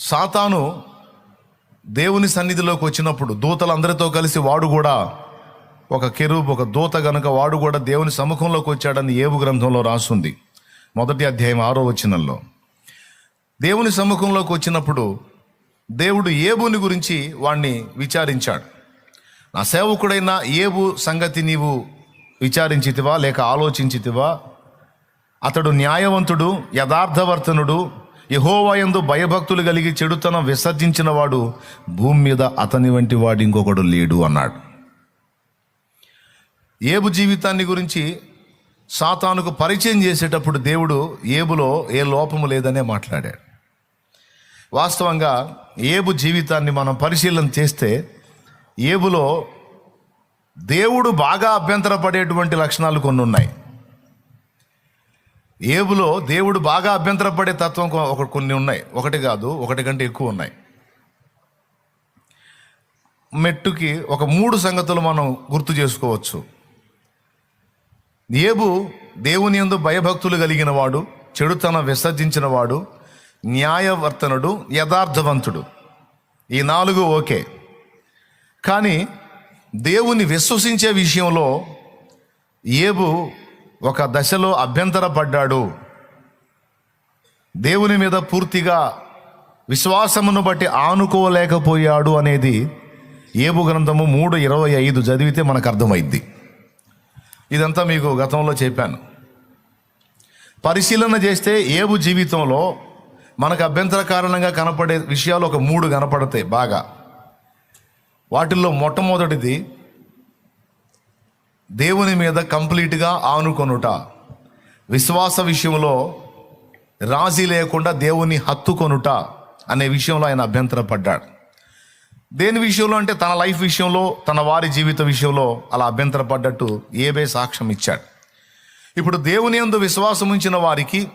సాతాను దేవుని సన్నిధిలోకి వచ్చినప్పుడు దూతలందరితో కలిసి వాడు కూడా ఒక కెరూబ్ ఒక దూత గనుక వాడు కూడా దేవుని సముఖంలోకి వచ్చాడని ఏబు గ్రంథంలో రాసుంది. మొదటి అధ్యాయం ఆరో వచనంలో. దేవుని సముఖంలోకి వచ్చినప్పుడు దేవుడు ఏబుని గురించి వాణ్ణి విచారించాడు. నా సేవకుడైన ఏబు సంగతి నీవు విచారించితివా లేక ఆలోచించితివా? అతడు న్యాయవంతుడు యథార్థవర్తనుడు యహోవయందు భయభక్తులు కలిగి చెడుతనం విసర్జించిన వాడు భూమి మీద అతని వంటి వాడు ఇంకొకడు లేడు అన్నాడు. ఏబు జీవితాన్ని గురించి సాతానుకు పరిచయం చేసేటప్పుడు దేవుడు ఏబులో ఏ లోపము లేదనే మాట్లాడాడు. వాస్తవంగా ఏబు జీవితాన్ని మనం పరిశీలన చేస్తే ఏబులో దేవుడు బాగా అభ్యంతరపడేటువంటి లక్షణాలు కొన్ని ఉన్నాయి ఏబులో దేవుడు బాగా అభ్యంతరపడే తత్వం ఒక కొన్ని ఉన్నాయి. ఒకటి కాదు ఒకటి కంటే ఎక్కువ ఉన్నాయి. మెట్టుకి ఒక మూడు సంగతులు మనం గుర్తు చేసుకోవచ్చు. ఏబు దేవుని యందు భయభక్తులు కలిగిన వాడు చెడుతనం విసర్జించిన వాడు న్యాయవర్తనుడు యథార్థవంతుడు. ఈ నాలుగు ఓకే. కానీ దేవుని విశ్వసించే విషయంలో ఏబు ఒక దశలో అభ్యంతరపడ్డాడు. దేవుని మీద పూర్తిగా విశ్వాసమును బట్టి ఆనుకోలేకపోయాడు అనేది ఏబు గ్రంథము మూడు ఇరవై ఐదు చదివితే మనకు అర్థమైద్ది. ఇదంతా మీకు గతంలో చెప్పాను. పరిశీలన చేస్తే ఏబు జీవితంలో మనకు అభ్యంతర కారణంగా కనపడే విషయాలు ఒక మూడు కనపడతాయి బాగా. వాటిల్లో మొట్టమొదటిది దేవుని మీద కంప్లీట్గా ఆనుకొనుట. విశ్వాస విషయంలో రాజీ లేకుండా దేవుని హత్తుకొనుట అనే విషయంలో ఆయన అభ్యంతరపడ్డాడు. దేని విషయంలో అంటే తన లైఫ్ విషయంలో తన వారి జీవిత విషయంలో అలా అభ్యంతరపడ్డట్టు ఏబే సాక్ష్యం ఇచ్చాడు. ఇప్పుడు దేవుని యందు విశ్వాసం ఉంచిన వారికి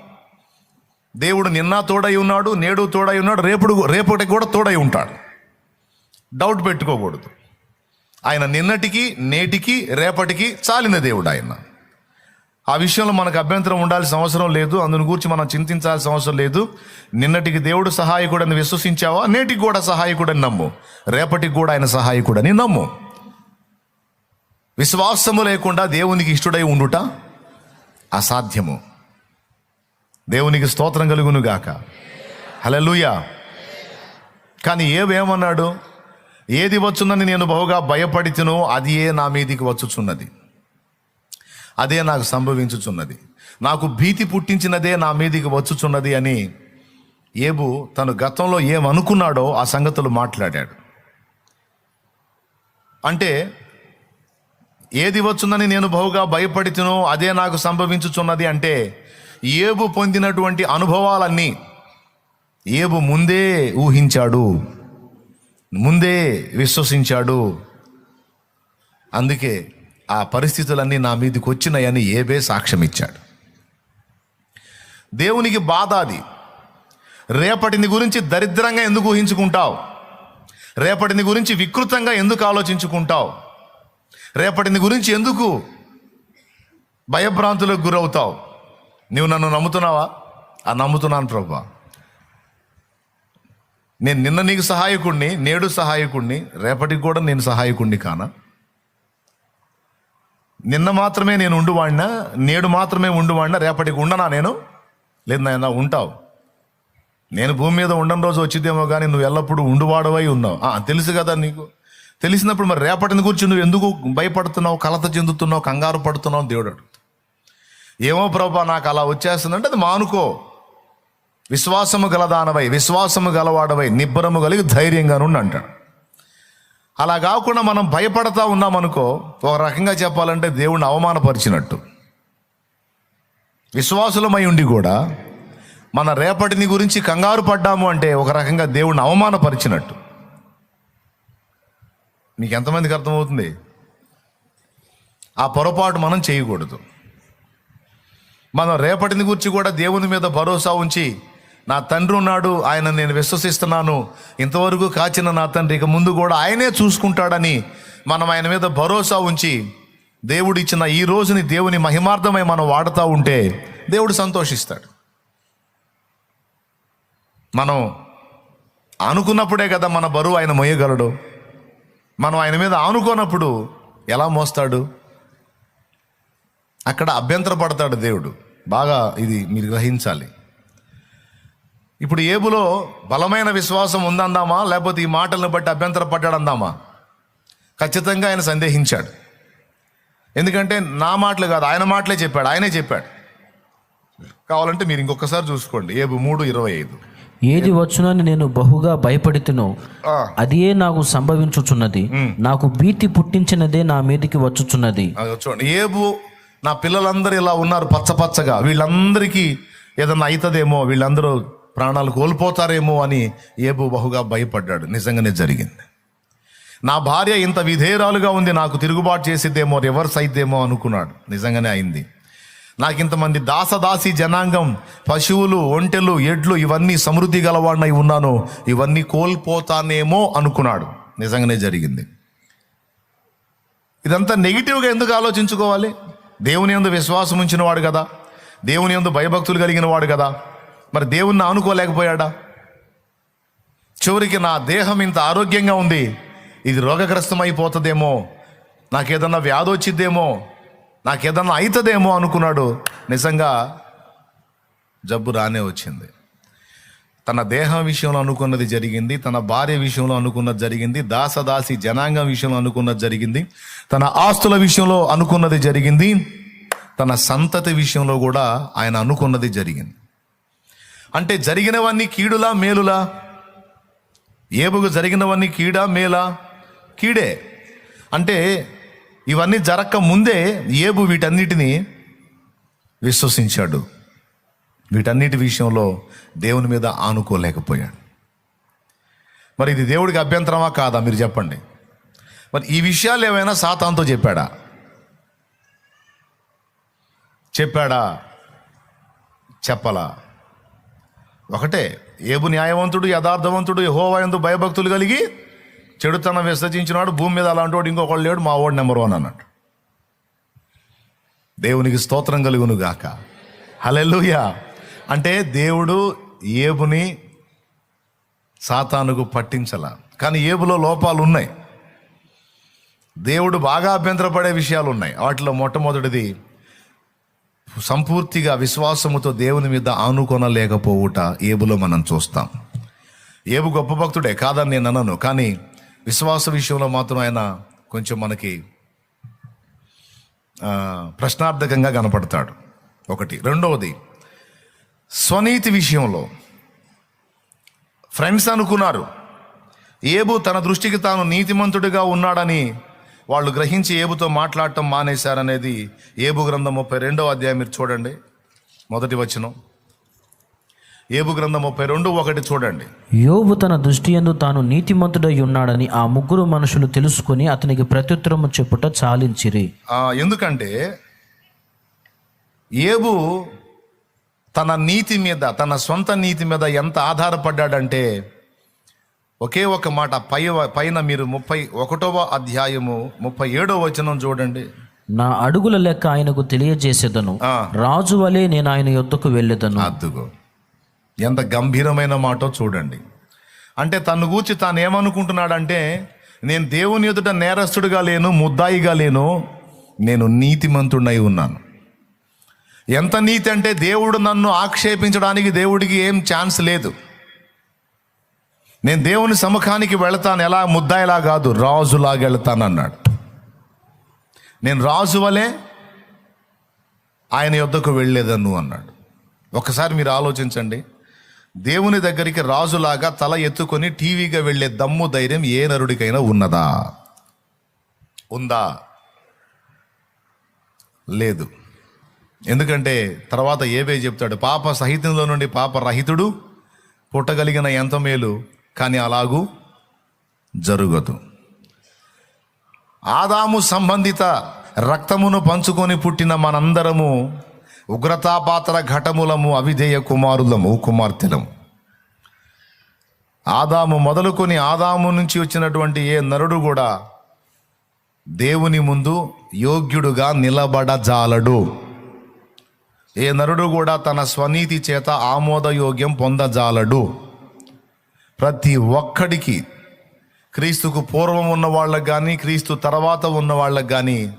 దేవుడు నిన్న తోడై ఉన్నాడు నేడు తోడై ఉన్నాడు రేపుడు రేపటి కూడా తోడై ఉంటాడు. డౌట్ పెట్టుకోకూడదు. ఆయన నిన్నటికి నేటికి రేపటికి చాలిన దేవుడు ఆయన. ఆ విషయంలో మనకు అభ్యంతరం ఉండాల్సిన అవసరం లేదు. అందుని గురించి మనం చింతించాల్సిన అవసరం లేదు. నిన్నటికి దేవుడు సహాయకుడని విశ్వసించావా? నేటికి కూడా సహాయకుడని నమ్ము. రేపటికి కూడా ఆయన సహాయకుడని నమ్ము. విశ్వాసము లేకుండా దేవునికి ఇష్టడై ఉండుట అసాధ్యము. దేవునికి స్తోత్రం కలుగును గాక హలలుయా కానీ ఏవేమన్నాడు ఏది వచ్చునని నేను బహుగా భయపడితును అది ఏ నా మీదికి వచ్చుచున్నది. అదే నాకు సంభవించుచున్నది. నాకు భీతి పుట్టించినదే నా మీదికి వచ్చుచున్నది అని ఏబు తను గతంలో ఏమనుకున్నాడో ఆ సంగతులు మాట్లాడాడు. అంటే ఏది వచ్చుందని నేను బహుగా భయపడితునో అదే నాకు సంభవించుచున్నది అంటే ఏబు పొందినటువంటి అనుభవాలన్నీ ఏబు ముందే ఊహించాడు. ముందే విశ్వసించాడు. అందుకే ఆ పరిస్థితులన్నీ నా మీదకి వచ్చినాయని ఏబే సాక్ష్యం ఇచ్చాడు దేవునికి బాధ అది. రేపటిని గురించి దరిద్రంగా ఎందుకు ఊహించుకుంటావు? రేపటిని గురించి వికృతంగా ఎందుకు ఆలోచించుకుంటావు? రేపటిని గురించి ఎందుకు భయభ్రాంతులకు గురవుతావు? నువ్వు నన్ను నమ్ముతున్నావా? ఆ నమ్ముతున్నాను ప్రభా. నేను నిన్న నీకు సహాయకుడిని నేడు సహాయకుడిని రేపటికి కూడా నేను సహాయకుడిని కానా? నిన్న మాత్రమే నేను ఉండువాడినా నేడు మాత్రమే ఉండువాడినా రేపటికి ఉండనా నేను? లేదు నాయన ఉంటావు. నేను భూమి మీద ఉండని రోజు వచ్చిద్దేమో కానీ నువ్వు ఎల్లప్పుడూ ఉండువాడవై ఉన్నావు. ఆ, తెలుసు కదా నీకు. తెలిసినప్పుడు మరి రేపటిని గురించి నువ్వు ఎందుకు భయపడుతున్నావు కలత చెందుతున్నావు కంగారు పడుతున్నావు దేవుడు అడుగుతావు ఏమో ప్రభా నాకు అలా వచ్చేస్తుందంటే అది మానుకో. విశ్వాసము గలదానవై విశ్వాసము గలవాడవై నిబ్బరము కలిగి ధైర్యంగా నుండి అంటాడు. అలా కాకుండా మనం భయపడతా ఉన్నామనుకో ఒక రకంగా చెప్పాలంటే దేవుణ్ణి అవమానపరిచినట్టు. విశ్వాసులమై ఉండి కూడా మన రేపటిని గురించి కంగారు పడ్డాము అంటే ఒక రకంగా దేవుణ్ణి అవమానపరిచినట్టు. మీకు ఎంతమందికి అర్థమవుతుంది? ఆ పొరపాటు మనం చేయకూడదు. మనం రేపటిని గురించి కూడా దేవుని మీద భరోసా ఉంచి నా తండ్రి ఉన్నాడు ఆయన నేను విశ్వసిస్తున్నాను. ఇంతవరకు కాచిన నా తండ్రి ఇక ముందు కూడా ఆయనే చూసుకుంటాడని మనం ఆయన మీద భరోసా ఉంచి దేవుడు ఇచ్చిన ఈ రోజుని దేవుని మహిమార్థమై మనం వాడుతూ ఉంటే దేవుడు సంతోషిస్తాడు. మనం ఆనుకున్నప్పుడే కదా మన బరువు ఆయన మోయగలడు. మనం ఆయన మీద ఆనుకోనప్పుడు ఎలా మోస్తాడు? అక్కడ అభ్యంతరపడతాడు దేవుడు. బాగా ఇది మీరు గ్రహించాలి. ఇప్పుడు ఏబులో బలమైన విశ్వాసం ఉందందామా? లేకపోతే ఈ మాటలను బట్టి అభ్యంతర పడ్డాడు అందామా ఖచ్చితంగా ఆయన సందేహించాడు. ఎందుకంటే నా మాటలు కాదు ఆయన మాటలే చెప్పాడు ఆయనే చెప్పాడు. కావాలంటే మీరు ఇంకొకసారి చూసుకోండి. ఏబు మూడు ఇరవై ఐదు. ఏది వచ్చునని నేను బహుగా భయపడితునో ఆ, అదియే నాకు సంభవించుచున్నది. నాకు భీతి పుట్టించినదే నా మీదికి వచ్చుచున్నది. అది చూడండి. ఏబు నా పిల్లలందరూ ఇలా ఉన్నారు పచ్చ పచ్చగా వీళ్ళందరికీ ఏదన్నా అవుతుందేమో వీళ్ళందరూ ప్రాణాలు కోల్పోతారేమో అని ఏబు బహుగా భయపడ్డాడు. నిజంగానే జరిగింది. నా భార్య ఇంత విధేయరాలుగా ఉంది నాకు తిరుగుబాటు చేసిద్దేమో రివర్స్ అయిద్దేమో అనుకున్నాడు. నిజంగానే అయింది. నాకు ఇంతమంది దాసదాసి జనాంగం పశువులు ఒంటెలు ఎడ్లు ఇవన్నీ సమృద్ధి గలవాడినై ఉన్నాను ఇవన్నీ కోల్పోతానేమో అనుకున్నాడు. నిజంగానే జరిగింది. ఇదంతా నెగిటివ్గా ఎందుకు ఆలోచించుకోవాలి? దేవుని యందు విశ్వాసం ఉంచిన వాడు కదా. దేవుని యందు భయభక్తులు కలిగిన వాడు కదా. మరి దేవుణ్ణి ఆనుకోలేకపోయాడా? చివరికి నా దేహం ఇంత ఆరోగ్యంగా ఉంది ఇది రోగగ్రస్తం అయిపోతుందేమో నాకేదన్నా వ్యాధి వచ్చిద్దేమో నాకేదన్నా అవుతుందేమో అనుకున్నాడు. నిజంగా జబ్బు రానే వచ్చింది. తన దేహం విషయంలో అనుకున్నది జరిగింది తన భార్య విషయంలో అనుకున్నది జరిగింది దాసదాసి జనాంగం విషయంలో అనుకున్నది జరిగింది తన ఆస్తుల విషయంలో అనుకున్నది జరిగింది తన సంతతి విషయంలో కూడా ఆయన అనుకున్నది జరిగింది. అంటే జరిగినవన్నీ కీడులా మేలులా? ఏబుకు జరిగినవన్నీ కీడా మేలా? కీడే. అంటే ఇవన్నీ జరక్క ముందే ఏబు వీటన్నిటిని విశ్వసించాడు. వీటన్నిటి విషయంలో దేవుని మీద ఆనుకోలేకపోయాడు. మరి ఇది దేవుడికి అభ్యంతరమా కాదా? మీరు చెప్పండి. మరి ఈ విషయాలు ఏమైనా సాతాంతో చెప్పాడా? చెప్పాడా? చెప్పలా? ఒకటే ఏబు న్యాయవంతుడు యథార్థవంతుడు యహోవాయందు భయభక్తులు కలిగి చెడుతనం విసర్జించినాడు భూమి మీద అలాంటి వాడు ఇంకొకళ్ళు లేడు మా వాడు నెంబర్ వన్ అన్నాడు దేవునికి స్తోత్రం కలుగును గాక. హలెలుయా అంటే దేవుడు ఏబుని సాతానుకు పట్టించల. కానీ ఏబులో లోపాలు ఉన్నాయి. దేవుడు బాగా అభ్యంతరపడే విషయాలు ఉన్నాయి. వాటిలో మొట్టమొదటిది సంపూర్తిగా విశ్వాసముతో దేవుని మీద ఆనుకొనలేకపోవుట ఏబులో మనం చూస్తాం. ఏబు గొప్ప భక్తుడే కాదని నేను అనను కానీ విశ్వాస విషయంలో మాత్రం ఆయన కొంచెం మనకి ప్రశ్నార్థకంగా కనపడతాడు. ఒకటి. రెండవది స్వనీతి విషయంలో ఫ్రెండ్స్ అనుకున్నారు ఏబు తన దృష్టికి తాను నీతిమంతుడిగా ఉన్నాడని వాళ్ళు గ్రహించి ఏబుతో మాట్లాడటం మానేశారనేది ఏబు గ్రంథం ముప్పై రెండో అధ్యాయం మీరు చూడండి. మొదటి వచనం. ఏబు గ్రంథం ముప్పై రెండు ఒకటి చూడండి. యోబు తన దృష్టి యందు తాను నీతిమంతుడై ఉన్నాడని ఆ ముగ్గురు మనుషులు తెలుసుకుని అతనికి ప్రత్యుత్తరము చెప్పుట చాలించిరి. ఎందుకంటే ఏబు తన నీతి మీద తన సొంత నీతి మీద ఎంత ఆధారపడ్డాడంటే ఒకే ఒక మాట పై పైన మీరు ముప్పై ఒకటవ అధ్యాయము ముప్పై ఏడవ వచనం చూడండి. నా అడుగుల లెక్క ఆయనకు తెలియజేసేదను. రాజు వలె నేను ఆయన యొద్దకు వెళ్ళేదను. అద్దుగో. ఎంత గంభీరమైన మాటో చూడండి. అంటే తను గూర్చి తాను ఏమనుకుంటున్నాడంటే నేను దేవుని ఎదుట నేరస్తుడిగా లేను ముద్దాయిగా లేను నేను నీతిమంతుడై ఉన్నాను. ఎంత నీతి అంటే దేవుడు నన్ను ఆక్షేపించడానికి దేవుడికి ఏం ఛాన్స్ లేదు. నేను దేవుని సముఖానికి వెళతాను. ఎలా? ముద్దాయిలా కాదు రాజులాగా వెళతాను అన్నాడు నేను రాజు వలె ఆయన యొద్దకు వెళ్ళేదన్ను అన్నాడు. ఒకసారి మీరు ఆలోచించండి. దేవుని దగ్గరికి రాజులాగా తల ఎత్తుకొని టీవీగా వెళ్ళే దమ్ము ధైర్యం ఏ నరుడికైనా ఉన్నదా? ఉందా? లేదు. ఎందుకంటే తర్వాత ఏవే చెప్తాడు పాప సహితంలో నుండి పాప రహితుడు పుట్టగలిగిన ఎంత మేలు కానీ అలాగూ జరుగదు. ఆదాము సంబంధిత రక్తమును పంచుకొని పుట్టిన మనందరము ఉగ్రతాపాత్ర ఘటములము అవిధేయ కుమారులము కుమార్తెలము. ఆదాము మొదలుకొని ఆదాము నుంచి వచ్చినటువంటి ఏ నరుడు కూడా దేవుని ముందు యోగ్యుడుగా నిలబడజాలడు. ఏ నరుడు కూడా తన స్వనీతి చేత ఆమోదయోగ్యం పొందజాలడు. ప్రతి ఒక్కడికి క్రీస్తుకు పూర్వం ఉన్న వాళ్ళకి కానీ క్రీస్తు తర్వాత ఉన్న వాళ్ళకు కానీ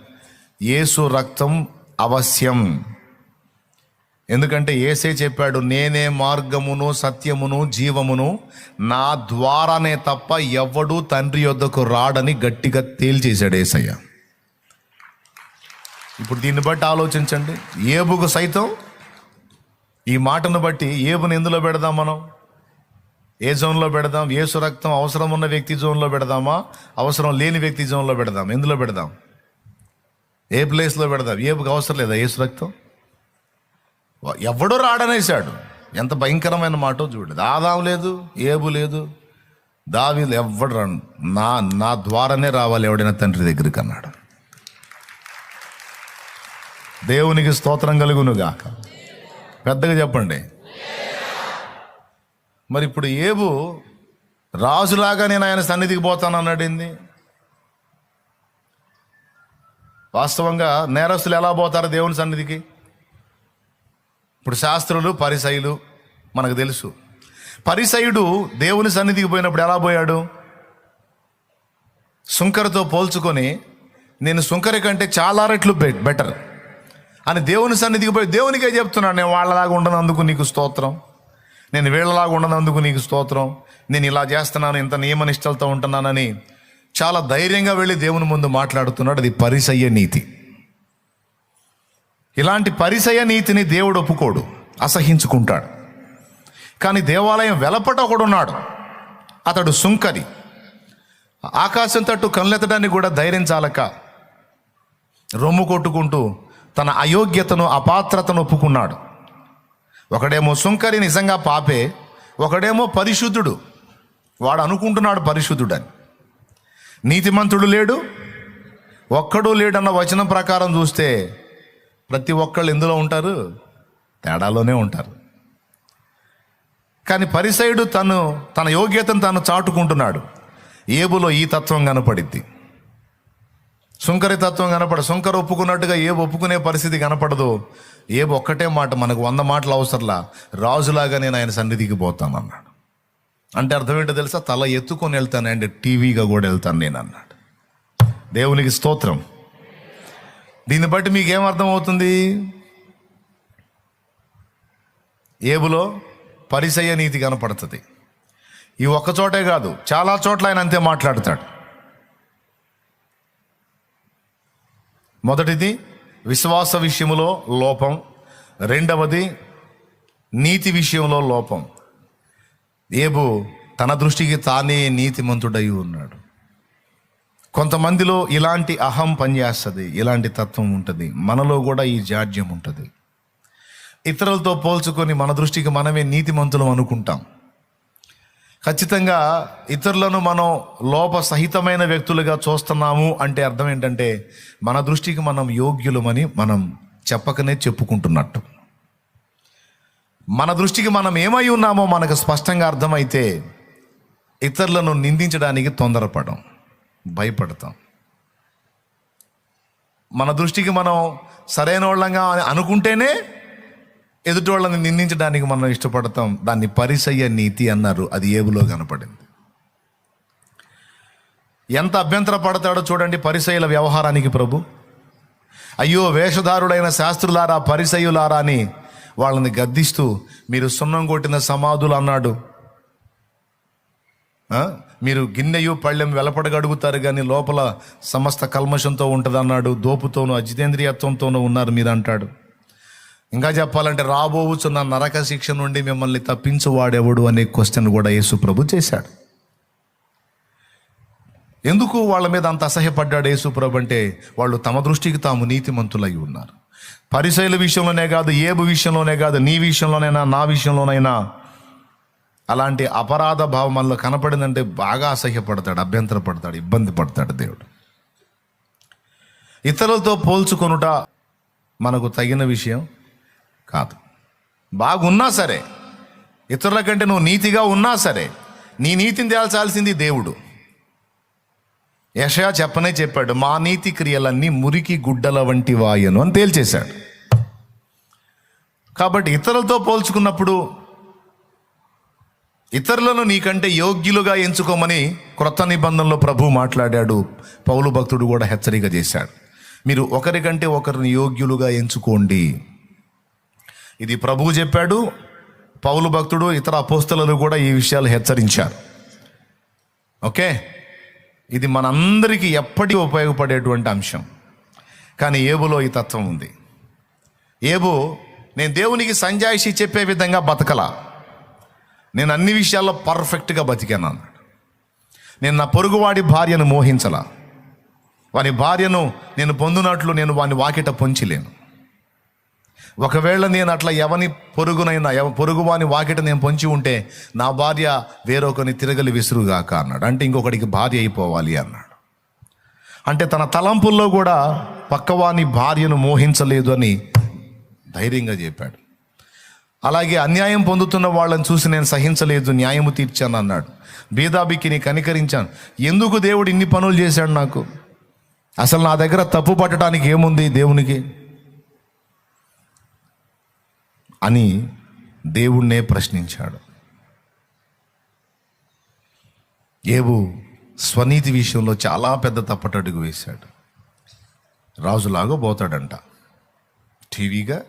యేసు రక్తం అవశ్యం. ఎందుకంటే ఏసే చెప్పాడు నేనే మార్గమును సత్యమును జీవమును నా ద్వారానే తప్ప ఎవ్వడూ తండ్రి యొద్దకు రాడని గట్టిగా తేల్చేశాడు ఏసయ్య. ఇప్పుడు దీన్ని బట్టి ఆలోచించండి. ఏబుకు సైతం ఈ మాటను బట్టి ఏబుని ఎందులో పెడదాం మనం? ఏ జోన్లో పెడదాం? ఏసు రక్తం అవసరం ఉన్న వ్యక్తి జోన్లో పెడదామా? అవసరం లేని వ్యక్తి జోన్లో పెడదాం. ఎందులో పెడదాం? ఏ ప్లేస్లో పెడదాం? ఏ అవసరం లేదా? ఏసు రక్తం? ఎవడో రాడనేసాడు ఎంత భయంకరమైన మాట చూడు ఆదాం లేదు ఏబు లేదు దావీలు ఎవడు రాను నా నా ద్వారానే రావాలి ఎవడైనా తండ్రి దగ్గరికి అన్నాడు. దేవునికి స్తోత్రం కలుగునుగాక. పెద్దగా చెప్పండి. మరి ఇప్పుడు ఏబు రాజులాగా నేను ఆయన సన్నిధికి పోతాను అన్నాడింది వాస్తవంగా నేరస్తులు ఎలా పోతారు దేవుని సన్నిధికి? ఇప్పుడు శాస్త్రులు పరిసయులు మనకు తెలుసు. పరిసయుడు దేవుని సన్నిధికి పోయినప్పుడు ఎలా పోయాడు? సుంకరతో పోల్చుకొని నేను సుంకరి కంటే చాలా రెట్లు బెటర్ అని దేవుని సన్నిధికి పోయి దేవునికే చెప్తున్నాను నేను వాళ్ళలాగా ఉండనందుకు నీకు స్తోత్రం. నేను వీళ్ళలాగా ఉండనందుకు నీకు స్తోత్రం. నేను ఇలా చేస్తున్నాను ఇంత నియమనిష్టలతో ఉంటున్నానని చాలా ధైర్యంగా వెళ్ళి దేవుని ముందు మాట్లాడుతున్నాడు. అది పరిసయ్య నీతి. ఇలాంటి పరిసయ నీతిని దేవుడు ఒప్పుకోడు అసహించుకుంటాడు. కానీ దేవాలయం వెలపట ఒకడున్నాడు. అతడు సుంకరి. ఆకాశం తట్టు కళ్ళెత్తడానికి కూడా ధైర్యం చాలక రొమ్ము కొట్టుకుంటూ తన అయోగ్యతను అపాత్రతను ఒప్పుకున్నాడు. ఒకడేమో సుంకరి నిజంగా పాపే ఒకడేమో పరిశుద్ధుడు. వాడు అనుకుంటున్నాడు పరిశుద్ధుడని. నీతిమంతుడు లేడు. ఒక్కడు లేడన్న వచనం ప్రకారం చూస్తే ప్రతి ఒక్కళ్ళు ఎందులో ఉంటారు? తేడాలోనే ఉంటారు. కానీ పరిసైడు తను తన యోగ్యతను తాను చాటుకుంటున్నాడు. ఏబులో ఈ తత్వం కనపడిద్ది. సుంకరి కనపడదు కనపడ సుంకర ఒప్పుకున్నట్టుగా ఏబు ఒప్పుకునే పరిస్థితి కనపడదు. ఏ ఒక్కటే మాట మనకు వంద మాటలు అవసరంలా. రాజులాగా నేను ఆయన సన్నిధికి పోతాను అన్నాడు. అంటే అర్థం ఏంటో తెలుసా? తల ఎత్తుకొని వెళ్తాను అండ్ టీవీగా కూడా వెళ్తాను నేను అన్నాడు. దేవునికి స్తోత్రం. దీన్ని బట్టి మీకేం అర్థమవుతుంది? ఏబులో పరిసయ్య నీతి కనపడుతుంది. ఈ ఒక్క చోటే కాదు చాలా చోట్ల ఆయన అంతే మాట్లాడతాడు. మొదటిది విశ్వాస విషయంలో లోపం. రెండవది నీతి విషయంలో లోపం. ఏబు తన దృష్టికి తానే నీతిమంతుడై ఉన్నాడు. కొంతమందిలో ఇలాంటి అహం పనిచేస్తుంది ఇలాంటి తత్వం ఉంటుంది మనలో కూడా ఈ జాడ్యం ఉంటుంది. ఇతరులతో పోల్చుకొని మన దృష్టికి మనమే నీతిమంతులం అనుకుంటాం. ఖచ్చితంగా ఇతరులను మనం లోప సహితమైన వ్యక్తులుగా చూస్తున్నాము అంటే అర్థం ఏంటంటే మన దృష్టికి మనం యోగ్యులమని మనం చెప్పకనే చెప్పుకుంటున్నట్టు. మన దృష్టికి మనం ఏమై ఉన్నామో మనకు స్పష్టంగా అర్థమైతే ఇతరులను నిందించడానికి తొందరపడం భయపడతాం. మన దృష్టికి మనం సరైన వాళ్ళంగా అనుకుంటేనే ఎదుటి వాళ్ళని నిందించడానికి మనం ఇష్టపడతాం. దాన్ని పరిసయ్య నీతి అన్నారు. అది ఏబులో కనపడింది. ఎంత అభ్యంతర పడతాడో చూడండి పరిసయ్యుల వ్యవహారానికి ప్రభు. అయ్యో వేషధారుడైన శాస్త్రులారా పరిసయులారా అని వాళ్ళని గద్దిస్తూ మీరు సున్నం కొట్టిన సమాధులు అన్నాడు. మీరు గిన్నెయు పళ్ళెం వెలపడగడుగుతారు కానీ లోపల సమస్త కల్మషంతో ఉంటుందన్నాడు. దోపుతోనూ అజితేంద్రియత్వంతోనూ ఉన్నారు మీరు అంటాడు ఇంకా చెప్పాలంటే రాబోవుచున్న నరక శిక్ష నుండి మిమ్మల్ని తప్పించువాడెవడు అనే క్వశ్చన్ కూడా యేసు ప్రభు చేశాడు. ఎందుకు వాళ్ళ మీద అంత అసహ్యపడ్డాడు యేసు ప్రభు అంటే వాళ్ళు తమ దృష్టికి తాము నీతిమంతులై ఉన్నారు. పరిశైల విషయంలోనే కాదు ఏబు విషయంలోనే కాదు నీ విషయంలోనైనా నా విషయంలోనైనా అలాంటి అపరాధ భావం మనలో కనపడిందంటే బాగా అసహ్యపడతాడు అభ్యంతర పడతాడు ఇబ్బంది పడతాడు దేవుడు. ఇతరులతో పోల్చుకొనుట మనకు తగిన విషయం కాదు. బాగున్నా సరే ఇతరుల కంటే నువ్వు నీతిగా ఉన్నా సరే నీ నీతిని తేల్చాల్సింది దేవుడు. యషయా చెప్పనే చెప్పాడు మా నీతి క్రియలన్నీ మురికి గుడ్డల వంటి వాయను అని తేల్చేశాడు. కాబట్టి ఇతరులతో పోల్చుకున్నప్పుడు ఇతరులను నీకంటే యోగ్యులుగా ఎంచుకోమని క్రొత్త నిబంధనలో ప్రభు మాట్లాడాడు పౌలు భక్తుడు కూడా హెచ్చరిక చేశాడు. మీరు ఒకరికంటే ఒకరిని యోగ్యులుగా ఎంచుకోండి. ఇది ప్రభువు చెప్పాడు పౌలు భక్తుడు ఇతర అపోస్తలు కూడా ఈ విషయాలు హెచ్చరించారు. ఓకే? ఇది మనందరికీ ఎప్పటికీ ఉపయోగపడేటువంటి అంశం. కానీ ఏబులో ఈ తత్వం ఉంది. ఏబు నేను దేవునికి సంజాయిషి చెప్పే విధంగా బతకలా. నేను అన్ని విషయాల్లో పర్ఫెక్ట్గా బతికాను అన్నాడు. నేను నా పొరుగువాడి భార్యను మోహించలా. వాని భార్యను నేను పొందినట్లు నేను వాని వాకిట పొంచిలేను. ఒకవేళ నేను అట్లా ఎవని పొరుగునైనా ఎవ పొరుగువాని వాకిట నేను పొంచి ఉంటే నా భార్య వేరొకని తిరగలి విసురుగాక అన్నాడు. అంటే ఇంకొకడికి భార్య అయిపోవాలి అన్నాడు. అంటే తన తలంపుల్లో కూడా పక్కవాని భార్యను మోహించలేదు అని ధైర్యంగా చెప్పాడు. అలాగే అన్యాయం పొందుతున్న వాళ్ళని చూసి నేను సహించలేదు న్యాయము తీర్చాను అన్నాడు. బీదాబిక్కిని కనికరించాను. ఎందుకు దేవుడు ఇన్ని పనులు చేశాడు నాకు? అసలు నా దగ్గర తప్పు పట్టడానికి ఏముంది దేవునికి? అని దేవుణ్ణే ప్రశ్నించాడు. ఏవు స్వనీతి విషయంలో చాలా పెద్ద తప్పటడుగు వేశాడు. రాజులాగా పోతాడంట. టీవీగా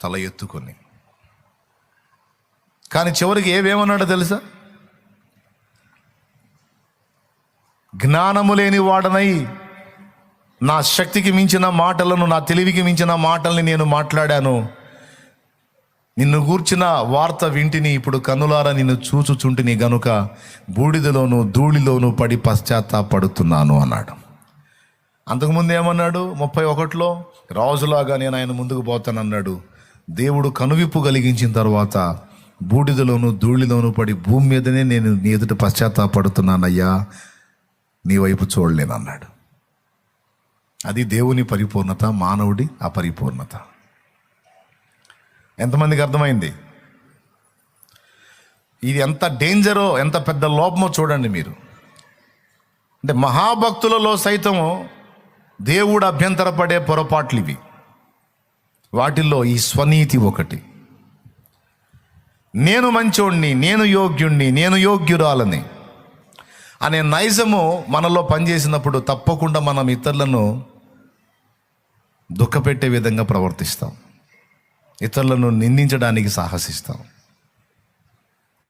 తల ఎత్తుకొని. కానీ చివరికి ఏవేమన్నాడో తెలుసా? జ్ఞానము లేని వాడనై నా శక్తికి మించిన మాటలను నా తెలివికి మించిన మాటల్ని నేను మాట్లాడాను. నిన్ను గూర్చిన వార్త వింటిని ఇప్పుడు కన్నులారా నిన్ను చూచుచుంటిని గనుక బూడిదలోను ధూళిలోను పడి పశ్చాత్తాపడుతున్నాను అన్నాడు. అంతకుముందు ఏమన్నాడు? ముప్పై ఒకటిలో రాజులాగా నేను ఆయన ముందుకు పోతానన్నాడు. దేవుడు కనువిప్పు కలిగించిన తర్వాత బూడిదలోను ధూళిలోను పడి భూమి మీదనే నేను నీ ఎదుట పశ్చాత్తాపడుతున్నానయ్యా నీ వైపు చూడలేనన్నాడు. అది దేవుని పరిపూర్ణత మానవుడి అపరిపూర్ణత. ఎంతమందికి అర్థమైంది? ఇది ఎంత డేంజరో ఎంత పెద్ద లోపమో చూడండి మీరు. అంటే మహాభక్తులలో సైతము దేవుడు అభ్యంతరపడే పొరపాట్లు ఇవి. వాటిల్లో ఈ స్వనీతి ఒకటి. నేను మంచోణ్ణి నేను యోగ్యుణ్ణి నేను యోగ్యురాలని అనే నైజము మనలో పనిచేసినప్పుడు తప్పకుండా మనం ఇతరులను దుఃఖపెట్టే విధంగా ప్రవర్తిస్తాం. ఇతరులను నిందించడానికి సాహసిస్తాం.